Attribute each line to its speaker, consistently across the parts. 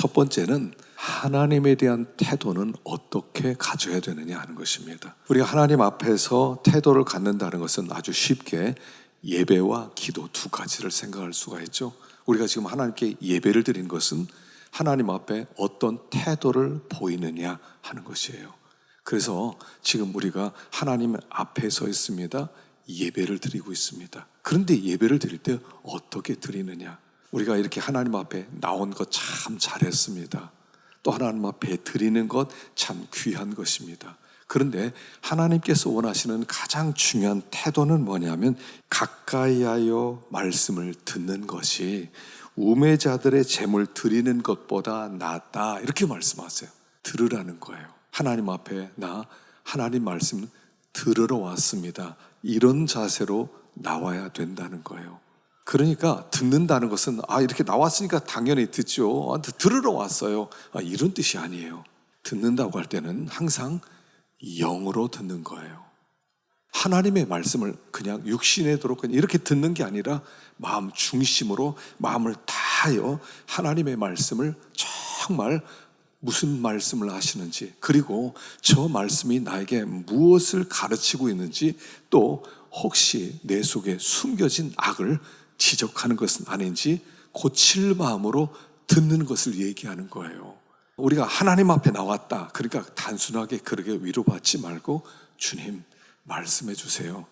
Speaker 1: 첫 번째는 하나님에 대한 태도는 어떻게 가져야 되느냐 하는 것입니다. 우리가 하나님 앞에서 태도를 갖는다는 것은 아주 쉽게 예배와 기도 두 가지를 생각할 수가 있죠. 우리가 지금 하나님께 예배를 드린 것은 하나님 앞에 어떤 태도를 보이느냐 하는 것이에요. 그래서 지금 우리가 하나님 앞에 서 있습니다. 예배를 드리고 있습니다. 그런데 예배를 드릴 때 어떻게 드리느냐? 우리가 이렇게 하나님 앞에 나온 것 참 잘했습니다. 또 하나님 앞에 드리는 것 참 귀한 것입니다. 그런데 하나님께서 원하시는 가장 중요한 태도는 뭐냐면 가까이 하여 말씀을 듣는 것이 우매자들의 재물 드리는 것보다 낫다. 이렇게 말씀하세요. 들으라는 거예요. 하나님 앞에 나 하나님 말씀 들으러 왔습니다. 이런 자세로 나와야 된다는 거예요. 그러니까 듣는다는 것은 아 이렇게 나왔으니까 당연히 듣죠. 아, 들으러 왔어요. 아, 이런 뜻이 아니에요. 듣는다고 할 때는 항상 영으로 듣는 거예요. 하나님의 말씀을 그냥 육신에도록 그냥 이렇게 듣는 게 아니라 마음 중심으로 마음을 다하여 하나님의 말씀을 정말 무슨 말씀을 하시는지 그리고 저 말씀이 나에게 무엇을 가르치고 있는지 또 혹시 내 속에 숨겨진 악을 지적하는 것은 아닌지 고칠 마음으로 듣는 것을 얘기하는 거예요. 우리가 하나님 앞에 나왔다. 그러니까 단순하게 그렇게 위로받지 말고 주님 말씀해 주세요.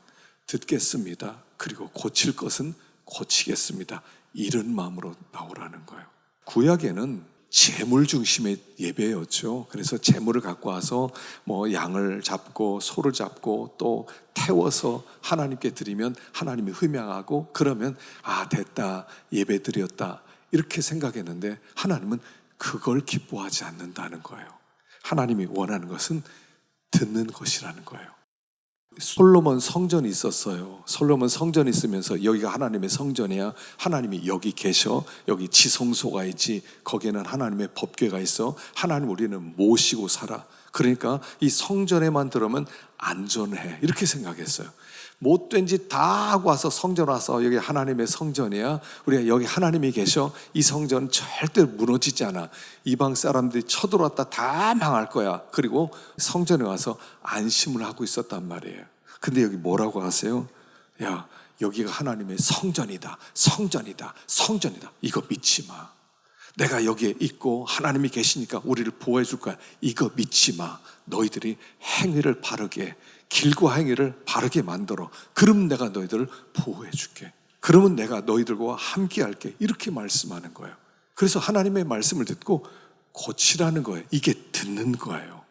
Speaker 1: 듣겠습니다. 그리고 고칠 것은 고치겠습니다. 이런 마음으로 나오라는 거예요. 구약에는 재물 중심의 예배였죠. 그래서 재물을 갖고 와서 뭐 양을 잡고 소를 잡고 또 태워서 하나님께 드리면 하나님이 흠양하고 그러면 아 됐다 예배 드렸다 이렇게 생각했는데 하나님은 그걸 기뻐하지 않는다는 거예요. 하나님이 원하는 것은 듣는 것이라는 거예요. 솔로몬 성전이 있었어요. 솔로몬 성전이 있으면서 여기가 하나님의 성전이야. 하나님이 여기 계셔. 여기 지성소가 있지. 거기에는 하나님의 법궤가 있어. 하나님 우리는 모시고 살아. 그러니까 이 성전에만 들어오면 안전해. 이렇게 생각했어요. 못된 짓 다 하고 와서 성전 와서 여기 하나님의 성전이야. 우리가 여기 하나님이 계셔. 이 성전 절대 무너지지 않아. 이방 사람들이 쳐들어왔다 다 망할 거야. 그리고 성전에 와서 안심을 하고 있었단 말이에요. 근데 여기 뭐라고 하세요? 야, 여기가 하나님의 성전이다. 성전이다. 성전이다. 이거 믿지 마. 내가 여기에 있고 하나님이 계시니까 우리를 보호해 줄 거야. 이거 믿지 마. 너희들이 행위를 바르게 길과 행위를 바르게 만들어. 그럼 내가 너희들을 보호해 줄게. 그러면 내가 너희들과 함께 할게. 이렇게 말씀하는 거예요. 그래서 하나님의 말씀을 듣고 고치라는 거예요. 이게 듣는 거예요.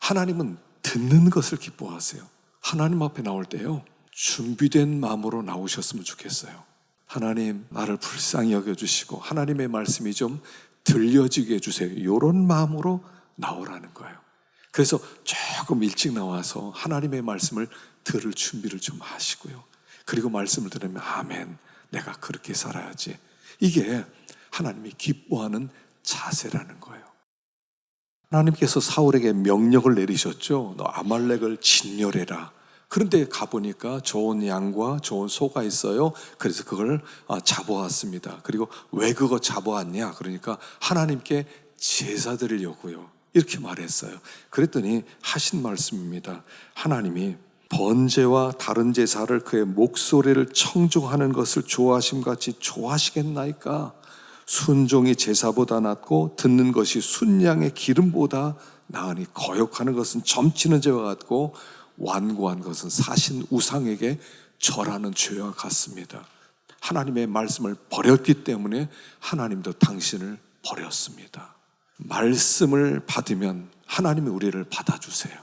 Speaker 1: 하나님은 듣는 것을 기뻐하세요. 하나님 앞에 나올 때요. 준비된 마음으로 나오셨으면 좋겠어요. 하나님, 나를 불쌍히 여겨주시고, 하나님의 말씀이 좀 들려지게 해주세요. 이런 마음으로 나오라는 거예요. 그래서 조금 일찍 나와서 하나님의 말씀을 들을 준비를 좀 하시고요. 그리고 말씀을 들으면 아멘. 내가 그렇게 살아야지. 이게 하나님이 기뻐하는 자세라는 거예요. 하나님께서 사울에게 명령을 내리셨죠. 너 아말렉을 진멸해라. 그런데 가보니까 좋은 양과 좋은 소가 있어요. 그래서 그걸 아, 잡아왔습니다. 그리고 왜 그거 잡아왔냐? 그러니까 하나님께 제사 드리려고요. 이렇게 말했어요. 그랬더니 하신 말씀입니다. 하나님이 번제와 다른 제사를 그의 목소리를 청중하는 것을 좋아하심 같이 좋아하시겠나이까? 순종이 제사보다 낫고 듣는 것이 순양의 기름보다 나으니 거역하는 것은 점치는 죄와 같고 완고한 것은 사신 우상에게 절하는 죄와 같습니다. 하나님의 말씀을 버렸기 때문에 하나님도 당신을 버렸습니다. 말씀을 받으면 하나님이 우리를 받아주세요.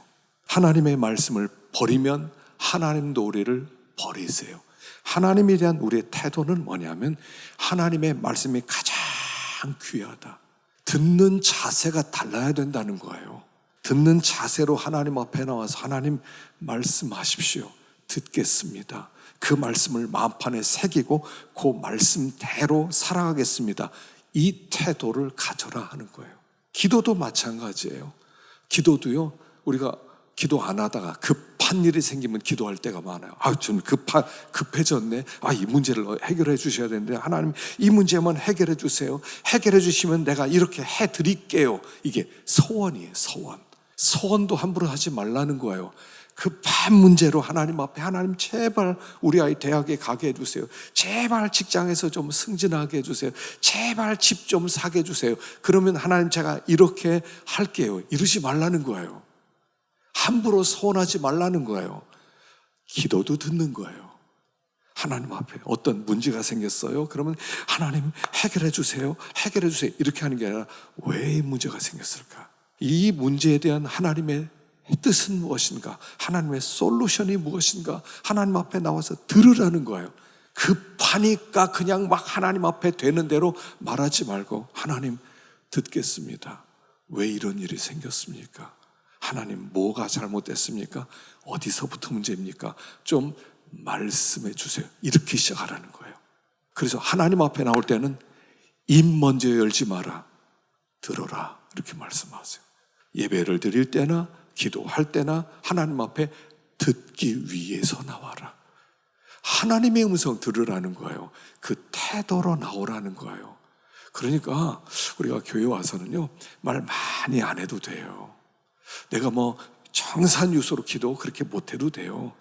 Speaker 1: 하나님의 말씀을 버리면 하나님도 우리를 버리세요. 하나님에 대한 우리의 태도는 뭐냐면 하나님의 말씀이 가장 귀하다. 듣는 자세가 달라야 된다는 거예요. 듣는 자세로 하나님 앞에 나와서 하나님 말씀하십시오. 듣겠습니다. 그 말씀을 마음판에 새기고 그 말씀대로 살아가겠습니다. 이 태도를 가져라 하는 거예요. 기도도 마찬가지예요. 기도도요, 우리가 기도 안 하다가 급한 일이 생기면 기도할 때가 많아요. 아, 좀 급하, 급해졌네. 아, 이 문제를 해결해 주셔야 되는데 하나님 이 문제만 해결해 주세요. 해결해 주시면 내가 이렇게 해 드릴게요. 이게 소원이에요, 소원. 소원도 함부로 하지 말라는 거예요. 급한 문제로 하나님 앞에 하나님 제발 우리 아이 대학에 가게 해주세요. 제발 직장에서 좀 승진하게 해주세요. 제발 집 좀 사게 해주세요. 그러면 하나님 제가 이렇게 할게요. 이러지 말라는 거예요. 함부로 소원하지 말라는 거예요. 기도도 듣는 거예요. 하나님 앞에 어떤 문제가 생겼어요. 그러면 하나님 해결해 주세요. 해결해 주세요. 이렇게 하는 게 아니라 왜이 문제가 생겼을까? 이 문제에 대한 하나님의 뜻은 무엇인가? 하나님의 솔루션이 무엇인가? 하나님 앞에 나와서 들으라는 거예요. 급하니까 그냥 막 하나님 앞에 되는 대로 말하지 말고 하나님 듣겠습니다. 왜 이런 일이 생겼습니까? 하나님 뭐가 잘못됐습니까? 어디서부터 문제입니까? 좀 말씀해 주세요. 이렇게 시작하라는 거예요. 그래서 하나님 앞에 나올 때는 입 먼저 열지 마라. 들어라. 이렇게 말씀하세요. 예배를 드릴 때나 기도할 때나 하나님 앞에 듣기 위해서 나와라. 하나님의 음성 들으라는 거예요. 그 태도로 나오라는 거예요. 그러니까 우리가 교회 와서는요, 말 많이 안 해도 돼요. 내가 뭐 정산유소로 기도 그렇게 못 해도 돼요.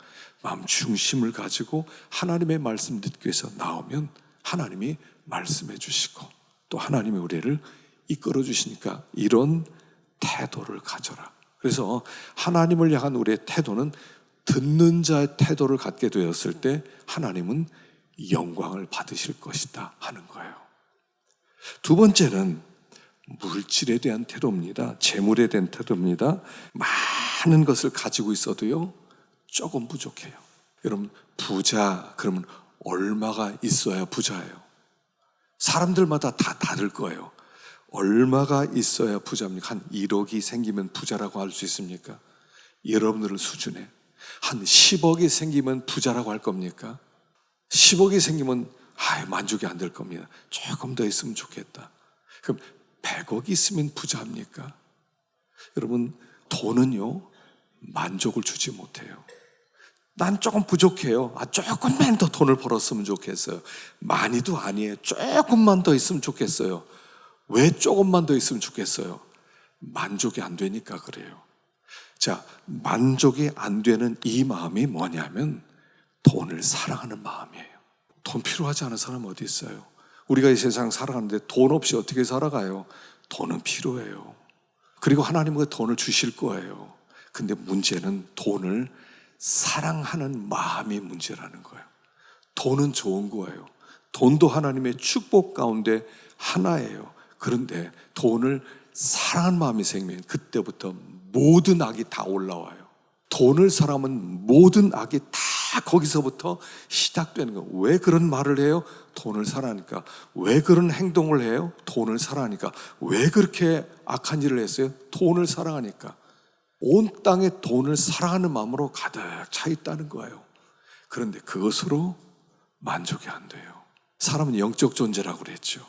Speaker 1: 마음 중심을 가지고 하나님의 말씀 듣기 위해서 나오면 하나님이 말씀해 주시고 또 하나님의 우리를 이끌어 주시니까 이런 태도를 가져라. 그래서 하나님을 향한 우리의 태도는 듣는 자의 태도를 갖게 되었을 때 하나님은 영광을 받으실 것이다 하는 거예요. 두 번째는 물질에 대한 태도입니다. 재물에 대한 태도입니다. 많은 것을 가지고 있어도요, 조금 부족해요. 여러분, 부자, 그러면 얼마가 있어야 부자예요? 사람들마다 다 다를 거예요. 얼마가 있어야 부자입니까? 한 1억이 생기면 부자라고 할 수 있습니까? 여러분들 수준에. 한 10억이 생기면 부자라고 할 겁니까? 10억이 생기면 아, 만족이 안 될 겁니다. 조금 더 있으면 좋겠다. 그럼 100억이 있으면 부자입니까? 여러분, 돈은요, 만족을 주지 못해요. 난 조금 부족해요. 아, 조금만 더 돈을 벌었으면 좋겠어요. 많이도 아니에요. 조금만 더 있으면 좋겠어요. 왜 조금만 더 있으면 좋겠어요? 만족이 안 되니까 그래요. 자, 만족이 안 되는 이 마음이 뭐냐면 돈을 사랑하는 마음이에요. 돈 필요하지 않은 사람 어디 있어요? 우리가 이 세상 살아가는데 돈 없이 어떻게 살아가요? 돈은 필요해요. 그리고 하나님은 그 돈을 주실 거예요. 근데 문제는 돈을 사랑하는 마음이 문제라는 거예요. 돈은 좋은 거예요. 돈도 하나님의 축복 가운데 하나예요. 그런데 돈을 사랑하는 마음이 생기면 그때부터 모든 악이 다 올라와요. 돈을 사랑하면 모든 악이 다 거기서부터 시작되는 거예요. 왜 그런 말을 해요? 돈을 사랑하니까. 왜 그런 행동을 해요? 돈을 사랑하니까. 왜 그렇게 악한 일을 했어요? 돈을 사랑하니까. 온 땅에 돈을 사랑하는 마음으로 가득 차 있다는 거예요. 그런데 그것으로 만족이 안 돼요. 사람은 영적 존재라고 그랬죠.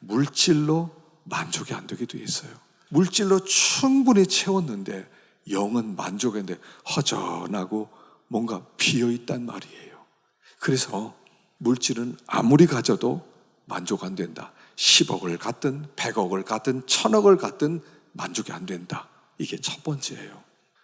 Speaker 1: 물질로 만족이 안돼 있어요. 물질로 충분히 채웠는데 영은 만족인데 허전하고 뭔가 비어 있단 말이에요. 그래서 물질은 아무리 가져도 만족 안 된다. 10억을 갖든 100억을 갖든 1000억을 갖든 만족이 안 된다. 이게 첫 번째예요.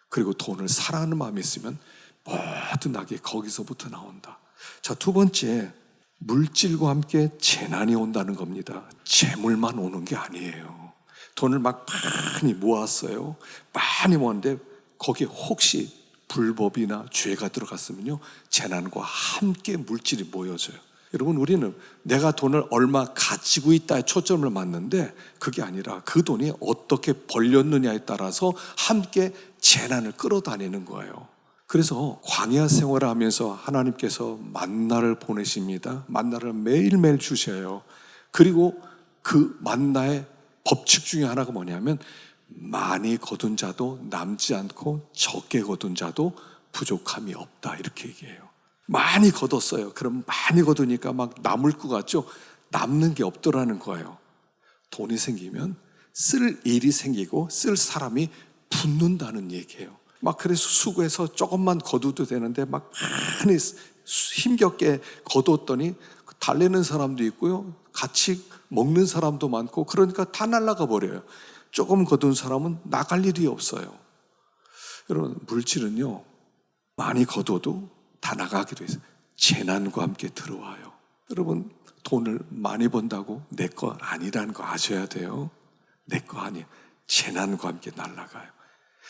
Speaker 1: 그리고 돈을 사랑하는 마음이 있으면 모든 악이 거기서부터 나온다. 자, 두 번째, 물질과 함께 재난이 온다는 겁니다. 재물만 오는 게 아니에요. 돈을 막 많이 모았어요. 많이 모았는데 거기에 혹시 불법이나 죄가 들어갔으면요. 재난과 함께 물질이 모여져요. 여러분, 우리는 내가 돈을 얼마 가지고 있다에 초점을 맞는데 그게 아니라 그 돈이 어떻게 벌렸느냐에 따라서 함께 재난을 끌어다니는 거예요. 그래서 광야 생활을 하면서 하나님께서 만나를 보내십니다. 만나를 매일매일 주셔요. 그리고 그 만나의 법칙 중에 하나가 뭐냐면 많이 거둔 자도 남지 않고 적게 거둔 자도 부족함이 없다. 이렇게 얘기해요. 많이 거뒀어요. 그럼 많이 거두니까 막 남을 것 같죠? 남는 게 없더라는 거예요. 돈이 생기면 쓸 일이 생기고 쓸 사람이 붙는다는 얘기예요. 막 그래서 수고해서 조금만 거둬도 되는데 막 많이 힘겹게 거뒀더니 달래는 사람도 있고요. 같이 먹는 사람도 많고 그러니까 다 날아가 버려요. 조금 거둔 사람은 나갈 일이 없어요. 여러분 물질은요 많이 거둬도 다돼 있어요. 재난과 함께 들어와요. 여러분 돈을 많이 번다고 내 거 아니라는 거 아셔야 돼요. 내 거 아니에요. 재난과 함께 날아가요.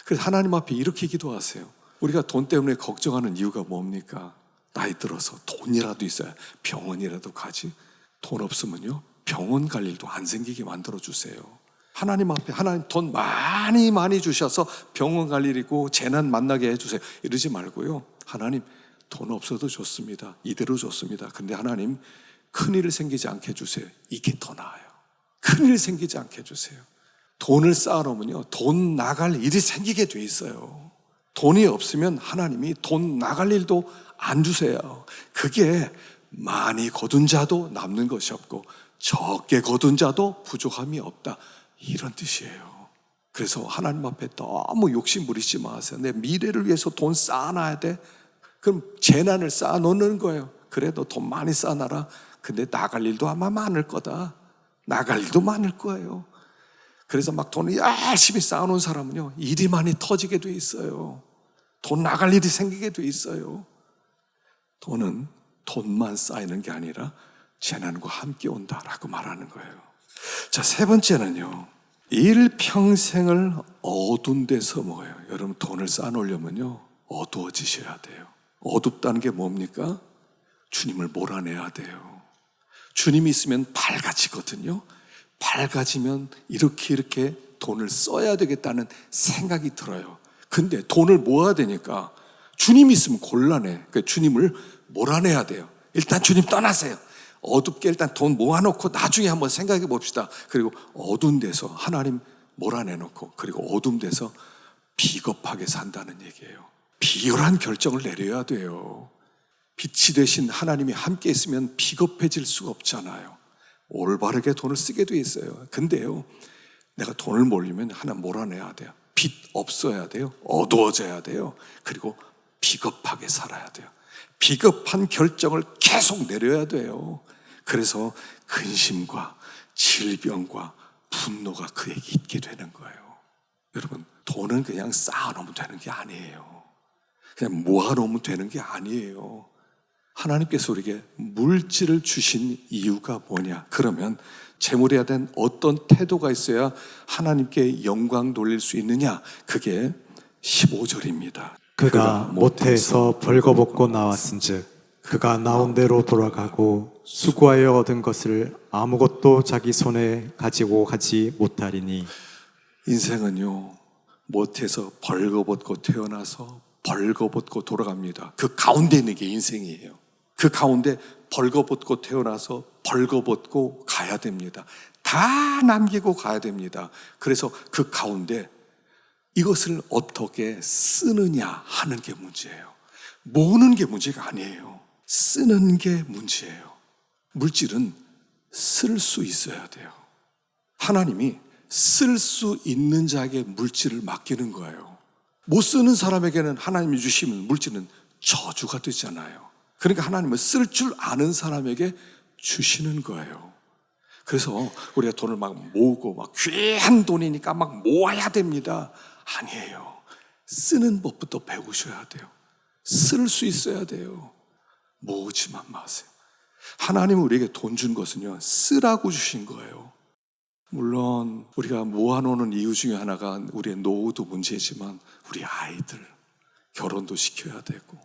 Speaker 1: 그래서 하나님 앞에 이렇게 기도하세요. 우리가 돈 때문에 걱정하는 이유가 뭡니까? 나이 들어서 돈이라도 있어야 병원이라도 가지. 돈 없으면요. 병원 갈 일도 안 생기게 만들어 주세요. 하나님 앞에 하나님 돈 많이 많이 주셔서 병원 갈 일이고 재난 만나게 해 주세요. 이러지 말고요. 하나님 돈 없어도 좋습니다. 이대로 좋습니다. 근데 하나님 큰일 생기지 않게 해 주세요. 이게 더 나아요. 큰일 생기지 않게 해 주세요. 돈을 쌓아놓으면요. 돈 나갈 일이 생기게 돼 있어요. 돈이 없으면 하나님이 돈 나갈 일도 안 주세요. 그게 많이 거둔 자도 남는 것이 없고 적게 거둔 자도 부족함이 없다. 이런 뜻이에요. 그래서 하나님 앞에 너무 욕심 부리지 마세요. 내 미래를 위해서 돈 쌓아놔야 돼. 그럼 재난을 쌓아놓는 거예요. 그래, 도돈 많이 쌓아놔라. 근데 나갈 일도 아마 많을 거다. 나갈 일도 많을 거예요. 그래서 막 돈을 열심히 쌓아놓은 사람은요, 일이 많이 터지게 돼 있어요. 돈 나갈 일이 생기게 돼 있어요. 돈은 돈만 쌓이는 게 아니라 재난과 함께 온다라고 말하는 거예요. 자, 세 번째는요. 일 평생을 어두운 데서 먹어요. 여러분 돈을 쌓아놓으려면요. 어두워지셔야 돼요. 어둡다는 게 뭡니까? 주님을 몰아내야 돼요. 주님이 있으면 밝아지거든요. 밝아지면 이렇게 이렇게 돈을 써야 되겠다는 생각이 들어요. 근데 돈을 모아야 되니까 주님이 있으면 곤란해. 그 주님을 몰아내야 돼요. 일단 주님 떠나세요. 어둡게 일단 돈 모아놓고 나중에 한번 생각해 봅시다. 그리고 어두운 데서 하나님 몰아내놓고 그리고 어두운 데서 비겁하게 산다는 얘기예요. 비열한 결정을 내려야 돼요. 빛이 되신 하나님이 함께 있으면 비겁해질 수가 없잖아요. 올바르게 돈을 쓰게 돼 있어요. 근데요, 내가 돈을 몰리면 하나 몰아내야 돼요. 빛 없어야 돼요. 어두워져야 돼요. 그리고 비겁하게 살아야 돼요. 비겁한 결정을 계속 내려야 돼요. 그래서 근심과 질병과 분노가 그에게 있게 되는 거예요. 여러분, 돈은 그냥 쌓아놓으면 되는 게 아니에요. 그냥 모아놓으면 되는 게 아니에요. 하나님께서 우리에게 물질을 주신 이유가 뭐냐? 그러면 재물해야 된 어떤 태도가 있어야 하나님께 영광 돌릴 수 있느냐? 그게 15절입니다.
Speaker 2: 그가 모태에서 벌거벗고 나왔은즉 그가 나온 대로 돌아가고 수고하여 얻은 것을 아무것도 자기 손에 가지고 가지 못하리니
Speaker 1: 인생은요, 못해서 벌거벗고 태어나서 벌거벗고 돌아갑니다. 그 가운데 있는 게 인생이에요. 그 가운데 벌거벗고 태어나서 벌거벗고 가야 됩니다. 다 남기고 가야 됩니다. 그래서 그 가운데 이것을 어떻게 쓰느냐 하는 게 문제예요. 모으는 게 문제가 아니에요. 쓰는 게 문제예요. 물질은 쓸 수 있어야 돼요. 하나님이 쓸 수 있는 자에게 물질을 맡기는 거예요. 못 쓰는 사람에게는 하나님이 주시면 물질은 저주가 되잖아요. 그러니까 하나님은 쓸 줄 아는 사람에게 주시는 거예요. 그래서 우리가 돈을 막 모으고 막 귀한 돈이니까 막 모아야 됩니다. 아니에요. 쓰는 법부터 배우셔야 돼요. 쓸 수 있어야 돼요. 모으지만 마세요. 하나님은 우리에게 돈 준 것은요, 쓰라고 주신 거예요. 물론 우리가 모아놓는 이유 중에 하나가 우리의 노후도 문제지만 우리 아이들 결혼도 시켜야 되고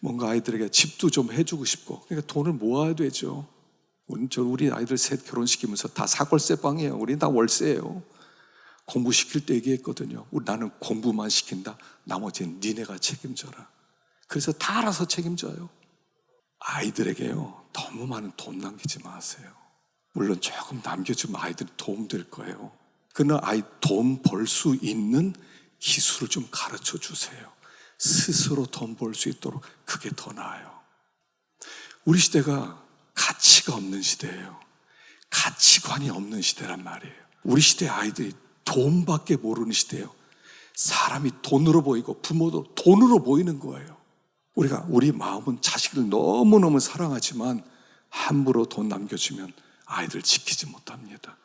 Speaker 1: 뭔가 아이들에게 집도 좀 해주고 싶고 그러니까 돈을 모아야 되죠. 우리 저 우리 아이들 셋 결혼시키면서 다 사골세 빵이에요. 우리는 다 월세예요. 공부 시킬 때 얘기했거든요. 우리 나는 공부만 시킨다. 나머지는 니네가 책임져라. 그래서 다 알아서 책임져요. 아이들에게요. 너무 많은 돈 남기지 마세요. 물론 조금 남겨주면 아이들이 도움될 거예요. 그러나 아이 돈 벌 수 있는 기술을 좀 가르쳐 주세요. 스스로 돈 벌 수 있도록 그게 더 나아요. 우리 시대가 가치가 없는 시대예요. 가치관이 없는 시대란 말이에요. 우리 시대 아이들이 돈밖에 모르는 시대예요. 사람이 돈으로 보이고 부모도 돈으로 보이는 거예요. 우리가 우리 마음은 자식을 너무너무 사랑하지만 함부로 돈 남겨주면 아이들 지키지 못합니다.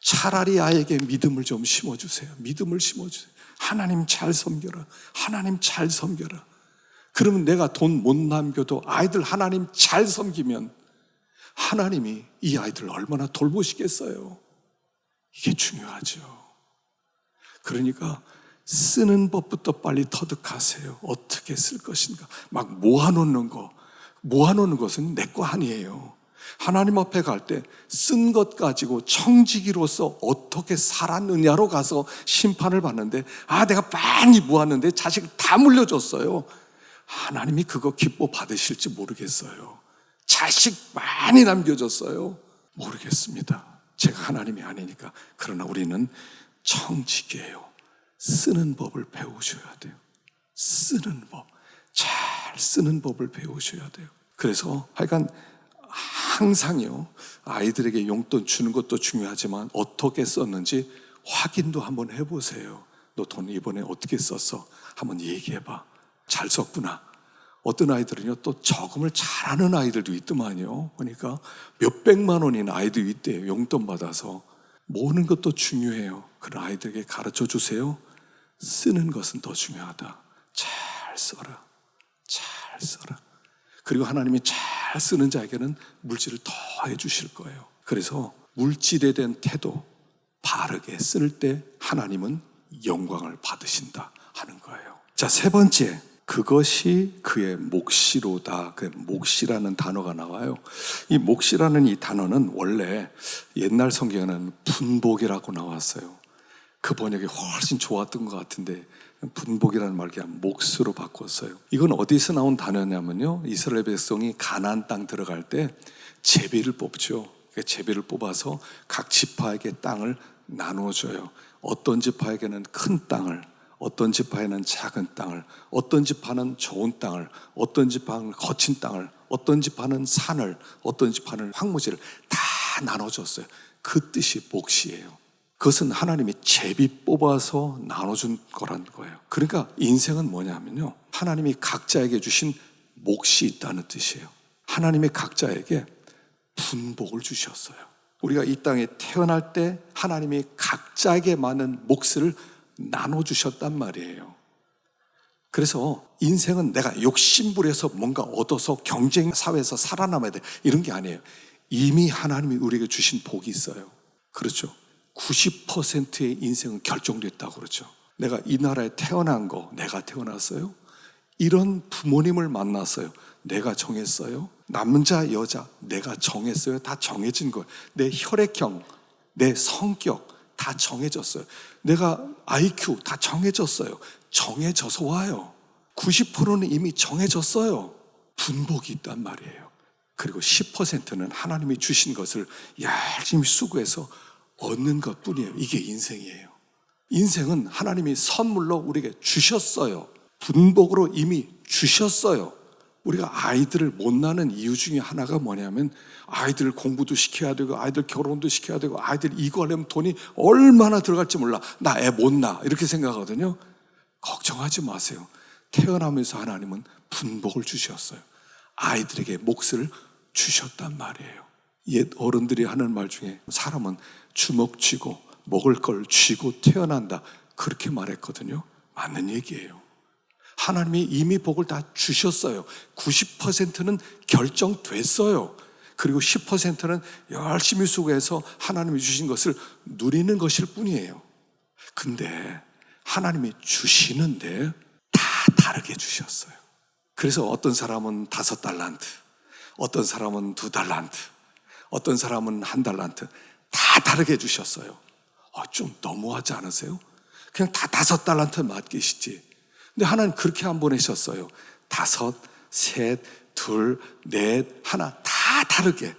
Speaker 1: 차라리 아이에게 믿음을 좀 심어주세요. 믿음을 심어주세요. 하나님 잘 섬겨라. 하나님 잘 섬겨라. 그러면 내가 돈 못 남겨도 아이들 하나님 잘 섬기면 하나님이 이 아이들을 얼마나 돌보시겠어요. 이게 중요하죠. 그러니까 쓰는 법부터 빨리 터득하세요. 어떻게 쓸 것인가. 막 모아놓는 거. 모아놓는 것은 내 거 아니에요. 하나님 앞에 갈 때 쓴 것 가지고 청지기로서 어떻게 살았느냐로 가서 심판을 받는데 아 내가 많이 모았는데 자식을 다 물려줬어요. 하나님이 그거 기뻐 받으실지 모르겠어요. 자식 많이 남겨줬어요. 모르겠습니다. 제가 하나님이 아니니까. 그러나 우리는 청지기예요. 쓰는 법을 배우셔야 돼요. 쓰는 법. 잘 쓰는 법을 배우셔야 돼요. 그래서 하여간 항상요, 아이들에게 용돈 주는 것도 중요하지만 어떻게 썼는지 확인도 한번 해보세요. 너 돈 이번에 어떻게 썼어? 한번 얘기해봐. 잘 썼구나. 어떤 아이들은요, 또 저금을 잘하는 아이들도 있더만요. 그러니까 몇백만 원인 아이도 있대요. 용돈 받아서. 모으는 것도 중요해요. 그런 아이들에게 가르쳐 주세요. 쓰는 것은 더 중요하다. 잘 써라. 잘 써라. 그리고 하나님이 잘 쓰는 자에게는 물질을 더 해 주실 거예요. 그래서 물질에 대한 태도, 바르게 쓸 때 하나님은 영광을 받으신다 하는 거예요. 자, 세 번째. 그것이 그의 몫이로다. 그 몫이라는 단어가 나와요. 이 몫이라는 이 단어는 원래 옛날 성경에는 분복이라고 나왔어요. 그 번역이 훨씬 좋았던 것 같은데 분복이라는 말 그냥 몫으로 바꿨어요. 이건 어디서 나온 단어냐면요. 이스라엘 백성이 가나안 땅 들어갈 때 제비를 뽑죠. 그 제비를 뽑아서 각 지파에게 땅을 나누어 줘요. 어떤 지파에게는 큰 땅을, 어떤 지파에는 작은 땅을, 어떤 지파는 좋은 땅을, 어떤 지파는 거친 땅을, 어떤 지파는 산을, 어떤 지파는 황무지를 다 나눠줬어요. 그 뜻이 몫이에요. 그것은 하나님이 제비 뽑아서 나눠준 거란 거예요. 그러니까 인생은 뭐냐면요. 하나님이 각자에게 주신 몫이 있다는 뜻이에요. 하나님이 각자에게 분복을 주셨어요. 우리가 이 땅에 태어날 때 하나님이 각자에게 맞는 몫을 나눠주셨단 말이에요. 그래서 인생은 내가 욕심부려서 뭔가 얻어서 경쟁 사회에서 살아남아야 돼. 이런 게 아니에요. 이미 하나님이 우리에게 주신 복이 있어요. 그렇죠. 90%의 인생은 결정됐다고 그러죠. 내가 이 나라에 태어난 거, 내가 태어났어요. 이런 부모님을 만났어요. 내가 정했어요. 남자, 여자, 내가 정했어요. 다 정해진 거예요. 내 혈액형, 내 성격, 다 정해졌어요. 내가 IQ, 다 정해졌어요. 정해져서 와요. 90%는 이미 정해졌어요. 분복이 있단 말이에요. 그리고 10%는 하나님이 주신 것을 열심히 수고해서 얻는 것 뿐이에요. 이게 인생이에요. 인생은 하나님이 선물로 우리에게 주셨어요. 분복으로 이미 주셨어요. 우리가 아이들을 못 낳는 이유 중에 하나가 뭐냐면 아이들 공부도 시켜야 되고 아이들 결혼도 시켜야 되고 아이들 이거 하려면 돈이 얼마나 들어갈지 몰라. 나 애못 낳아. 이렇게 생각하거든요. 걱정하지 마세요. 태어나면서 하나님은 분복을 주셨어요. 아이들에게 몫을 주셨단 말이에요. 옛 어른들이 하는 말 중에 사람은 주먹 쥐고 먹을 걸 쥐고 태어난다. 그렇게 말했거든요. 맞는 얘기예요. 하나님이 이미 복을 다 주셨어요. 90%는 결정됐어요. 그리고 10%는 열심히 수고해서 하나님이 주신 것을 누리는 것일 뿐이에요. 근데 하나님이 주시는데 다 다르게 주셨어요. 그래서 어떤 사람은 다섯 달란트, 어떤 사람은 두 달란트, 어떤 사람은 한 달란트 다 다르게 주셨어요. 어, 좀 너무하지 않으세요? 그냥 다 다섯 달란트 맡기시지. 근데 하나님 그렇게 안 보내셨어요. 다섯, 셋, 둘, 넷, 하나 다 다르게.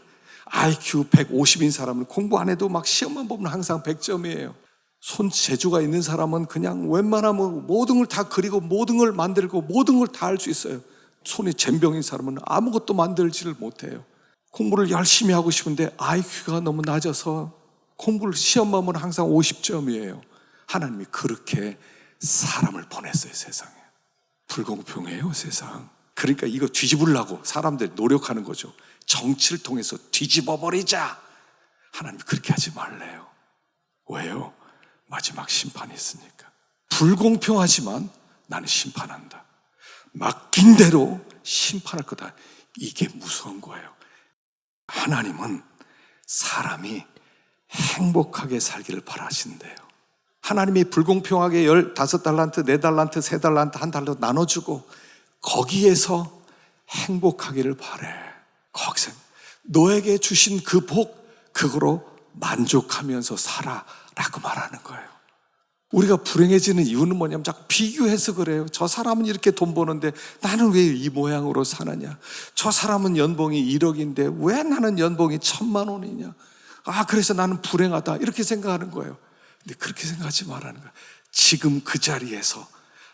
Speaker 1: IQ 150인 사람은 공부 안 해도 막 시험만 보면 항상 100점이에요. 손 재주가 있는 사람은 그냥 웬만하면 모든 걸 다 그리고 모든 걸 만들고 모든 걸 다 할 수 있어요. 손이 젬병인 사람은 아무것도 만들지를 못해요. 공부를 열심히 하고 싶은데 IQ가 너무 낮아서 공부를 시험만 보면 항상 50점이에요. 하나님이 그렇게 사람을 보냈어요, 세상에. 불공평해요, 세상. 그러니까 이거 뒤집으려고 사람들이 노력하는 거죠. 정치를 통해서 뒤집어 버리자. 하나님 그렇게 하지 말래요. 왜요? 마지막 심판이 있으니까. 불공평하지만 나는 심판한다. 맡긴 대로 심판할 거다. 이게 무서운 거예요. 하나님은 사람이 행복하게 살기를 바라신대요. 하나님이 불공평하게 15달란트, 4달란트, 3달란트, 한 달로 나눠주고 거기에서 행복하기를 바래. 거기서 너에게 주신 그 복, 그거로 만족하면서 살아 라고 말하는 거예요. 우리가 불행해지는 이유는 뭐냐면 자꾸 비교해서 그래요. 저 사람은 이렇게 돈 버는데 나는 왜 이 모양으로 사느냐? 저 사람은 연봉이 1억인데 왜 나는 연봉이 천만 원이냐? 아, 그래서 나는 불행하다. 이렇게 생각하는 거예요. 근데 그렇게 생각하지 말라는 거예요. 지금 그 자리에서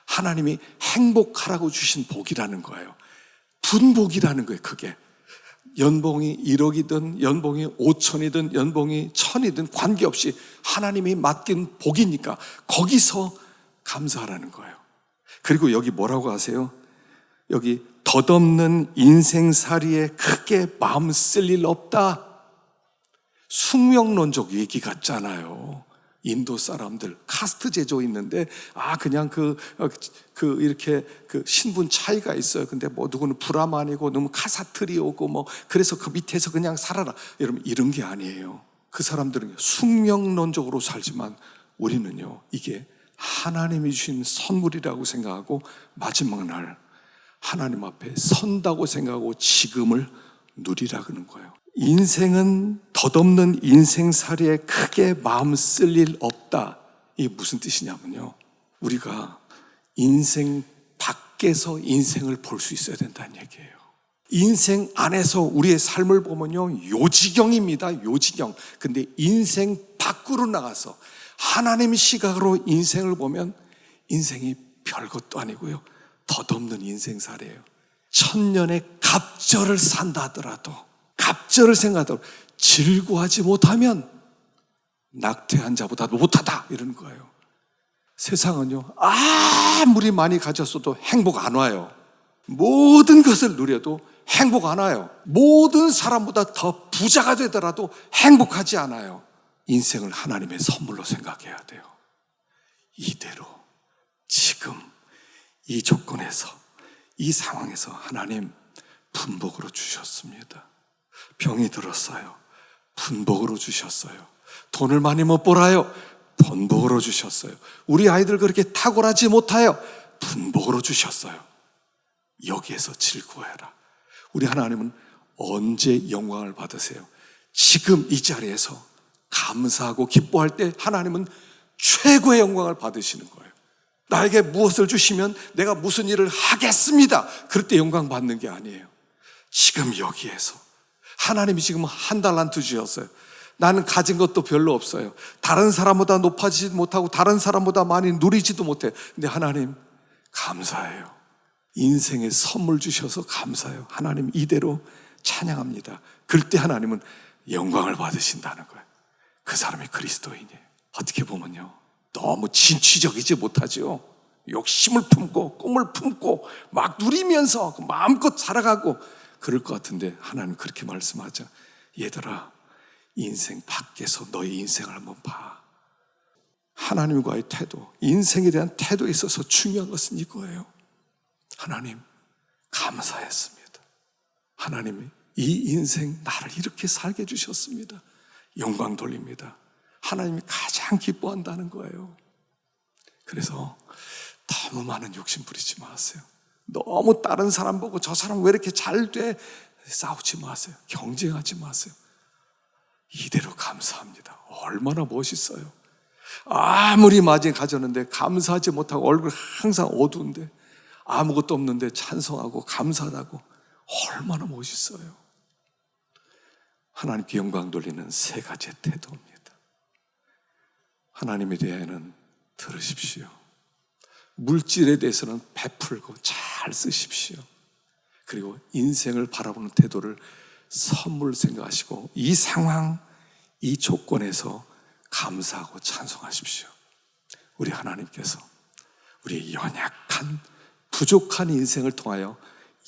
Speaker 1: 하나님이 행복하라고 주신 복이라는 거예요. 분복이라는 거예요, 그게. 연봉이 1억이든 연봉이 5천이든 연봉이 천이든 관계없이 하나님이 맡긴 복이니까 거기서 감사하라는 거예요. 그리고 여기 뭐라고 하세요? 여기 덧없는 인생살이에 크게 마음 쓸 일 없다. 숙명론적 얘기 같잖아요. 인도 사람들 카스트 제조 있는데 아 그냥 그그 이렇게 그 신분 차이가 있어요. 근데 뭐 누구는 브라만이고 누구는 카사트리오고 뭐 그래서 그 밑에서 그냥 살아라. 여러분 이런 게 아니에요. 그 사람들은 숙명론적으로 살지만 우리는요 이게 하나님이 주신 선물이라고 생각하고 마지막 날 하나님 앞에 선다고 생각하고 지금을 누리라 그러는 거예요. 인생은 덧없는 인생살이에 크게 마음 쓸 일 없다. 이게 무슨 뜻이냐면요. 우리가 인생 밖에서 인생을 볼 수 있어야 된다는 얘기예요. 인생 안에서 우리의 삶을 보면요. 요지경입니다. 요지경. 근데 인생 밖으로 나가서 하나님의 시각으로 인생을 보면 인생이 별것도 아니고요. 덧없는 인생살이에요. 천년의 갑절을 산다 하더라도 갑절을 생각하도록 즐거워하지 못하면 낙태한 자보다 못하다 이러는 거예요. 세상은요 아무리 많이 가졌어도 행복 안 와요. 모든 것을 누려도 행복 안 와요. 모든 사람보다 더 부자가 되더라도 행복하지 않아요. 인생을 하나님의 선물로 생각해야 돼요. 이대로 지금 이 조건에서 이 상황에서 하나님 분복으로 주셨습니다. 병이 들었어요. 분복으로 주셨어요. 돈을 많이 못 벌어요. 분복으로 주셨어요. 우리 아이들 그렇게 탁월하지 못하여 분복으로 주셨어요. 여기에서 즐거워해라. 우리 하나님은 언제 영광을 받으세요? 지금 이 자리에서 감사하고 기뻐할 때 하나님은 최고의 영광을 받으시는 거예요. 나에게 무엇을 주시면 내가 무슨 일을 하겠습니다. 그럴 때 영광 받는 게 아니에요. 지금 여기에서 하나님이 지금 한 달란트 주셨어요. 나는 가진 것도 별로 없어요. 다른 사람보다 높아지지 못하고 다른 사람보다 많이 누리지도 못해. 근데 하나님 감사해요. 인생의 선물 주셔서 감사해요. 하나님 이대로 찬양합니다. 그럴 때 하나님은 영광을 받으신다는 거예요. 그 사람이 그리스도인이에요. 어떻게 보면요. 너무 진취적이지 못하죠. 욕심을 품고 꿈을 품고 막 누리면서 마음껏 살아가고 그럴 것 같은데 하나님 그렇게 말씀하죠. 얘들아, 인생 밖에서 너의 인생을 한번 봐. 하나님과의 태도, 인생에 대한 태도에 있어서 중요한 것은 이거예요. 하나님, 감사했습니다. 하나님이 이 인생 나를 이렇게 살게 해주셨습니다. 영광 돌립니다. 하나님이 가장 기뻐한다는 거예요. 그래서 너무 많은 욕심 부리지 마세요. 너무 다른 사람 보고 저 사람 왜 이렇게 잘 돼? 싸우지 마세요. 경쟁하지 마세요. 이대로 감사합니다. 얼마나 멋있어요. 아무리 많이 가졌는데 감사하지 못하고 얼굴 항상 어두운데 아무것도 없는데 찬송하고 감사하다고 얼마나 멋있어요. 하나님께 영광 돌리는 세 가지 태도입니다. 하나님에 대해는 들으십시오. 물질에 대해서는 베풀고 잘 쓰십시오. 그리고 인생을 바라보는 태도를 선물 생각하시고 이 상황, 이 조건에서 감사하고 찬송하십시오. 우리 하나님께서 우리의 연약한 부족한 인생을 통하여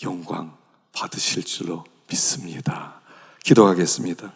Speaker 1: 영광 받으실 줄로 믿습니다. 기도하겠습니다.